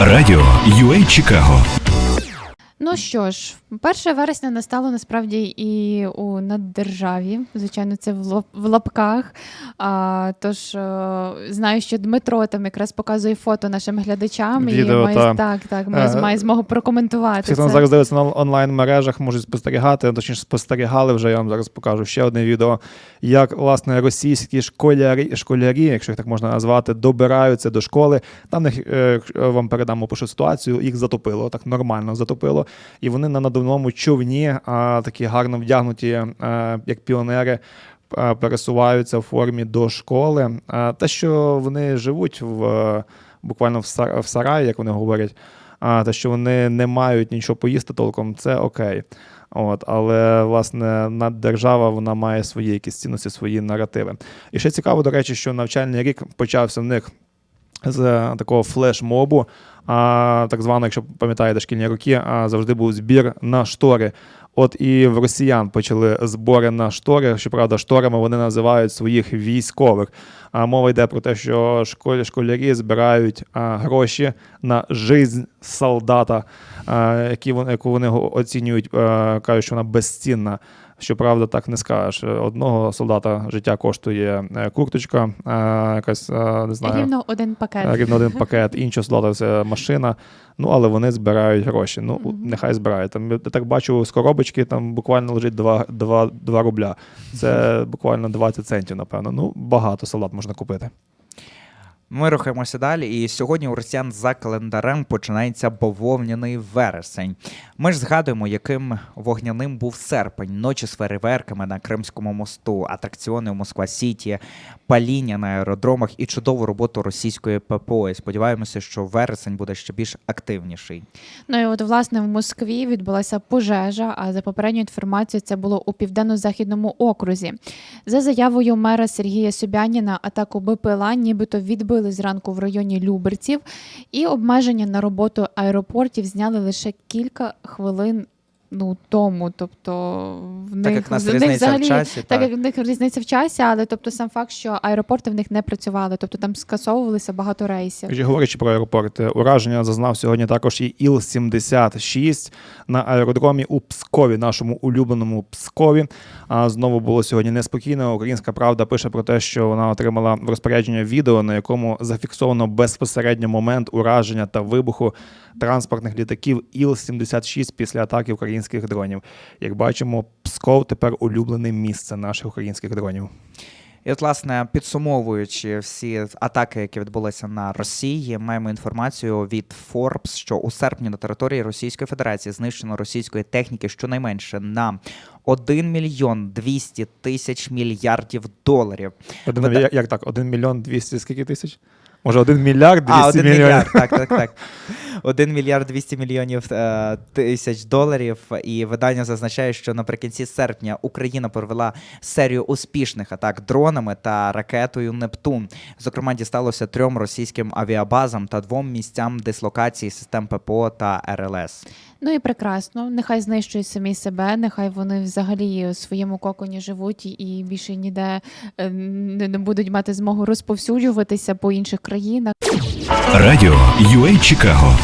Радіо UA Чикаго. Ну що ж, 1 вересня настало насправді і у наддержаві. Звичайно, це в лап- в лапках. А, тож е, знаю, що Дмитро там якраз показує фото нашим глядачам Відео, і має, та. так, так, має, Е, має змогу прокоментувати. Всі, хто зараз дивиться на онлайн мережах, можуть спостерігати, точніше спостерігали вже. Я вам зараз покажу ще одне відео, як власне російські школярі, школярі, якщо їх так можна назвати, добираються до школи. Там них е, вам передам опишу ситуацію. Їх затопило, так нормально затопило. І вони на надувному човні, а, такі гарно вдягнуті, е, як піонери. е, Пересуваються в формі до школи. А те, що вони живуть в е, буквально в сараї, як вони говорять, те, що вони не мають нічого поїсти толком, це окей. От, але власне наддержава вона має свої якісь цінності, свої наративи. І ще цікаво, до речі, що навчальний рік почався в них з е, такого флешмобу. А, так звано, якщо пам'ятаєте шкільні роки, а, завжди був збір на штори. От і в росіян почали збори на штори. Щоправда, шторами вони називають своїх військових. А мова йде про те, що школі, школярі збирають а, гроші на жизнь солдата, а, які вони, яку вони оцінюють, а, кажуть, що вона безцінна. Щоправда, так не скажеш. Одного солдата життя коштує е, курточка, якась не знаю. Рівно один пакет. Рівно один пакет, іншого солдата це машина. Ну, але вони збирають гроші. Ну, Мгм. нехай збирають. Там я так бачу з коробочки, там буквально лежить 2, 2, 2 рубля. Це буквально 20 центів, напевно. Ну, багато салат можна купити. Ми рухаємося далі, і сьогодні у росіян за календарем починається бавовняний вересень. Ми ж згадуємо, яким вогняним був серпень, ночі з фейерверками на Кримському мосту, атракціони у Москва Сіті, паління на аеродромах і чудову роботу російської ППО. І сподіваємося, що вересень буде ще більш активніший. Ну і от власне в Москві відбулася пожежа. А за попередньою інформацією, це було у південно-західному окрузі. За заявою мера Сергія Собяніна, атаку БПЛА нібито відбили зранку в районі Люберців, і обмеження на роботу аеропортів зняли лише кілька хвилин. Ну тому, тобто в них Так як в нас в них різниця в часі, так так. як в них різниця в часі, але тобто сам факт, що аеропорти в них не працювали, тобто там скасовувалися багато рейсів. Вже говорячи про аеропорти, ураження зазнав сьогодні також і Іл-76 на аеродромі у Пскові, нашому улюбленому Пскові. А знову було сьогодні неспокійно. Українська правда пише про те, що вона отримала в розпорядження відео, на якому зафіксовано безпосередньо момент ураження та вибуху транспортних літаків Іл-76 після атаки українських дронів. Як бачимо, Псков тепер улюблене місце наших українських дронів. І от, власне, підсумовуючи всі атаки, які відбулися на Росії, маємо інформацію від Forbes, що у серпні на території Російської Федерації знищено російської техніки щонайменше на 1 мільйон 200 тисяч мільярдів доларів. Один, Вида- як, як так? 1 мільйон 200 скільки тисяч? Може, 1 мільярд 200 А, 1 мільйонів? мільярд, так, так, так. 1 мільярд 200 мільйонів е, тисяч доларів. І видання зазначає, що наприкінці серпня Україна провела серію успішних атак дронами та ракетою Нептун. Зокрема, дісталося трьом російським авіабазам та двом місцям дислокації систем ППО та РЛС. Ну і прекрасно. Нехай знищують самі себе, нехай вони взагалі у своєму коконі живуть і- більше ніде е, не не будуть мати змогу розповсюджуватися по інших країнах. Радіо UA Чикаго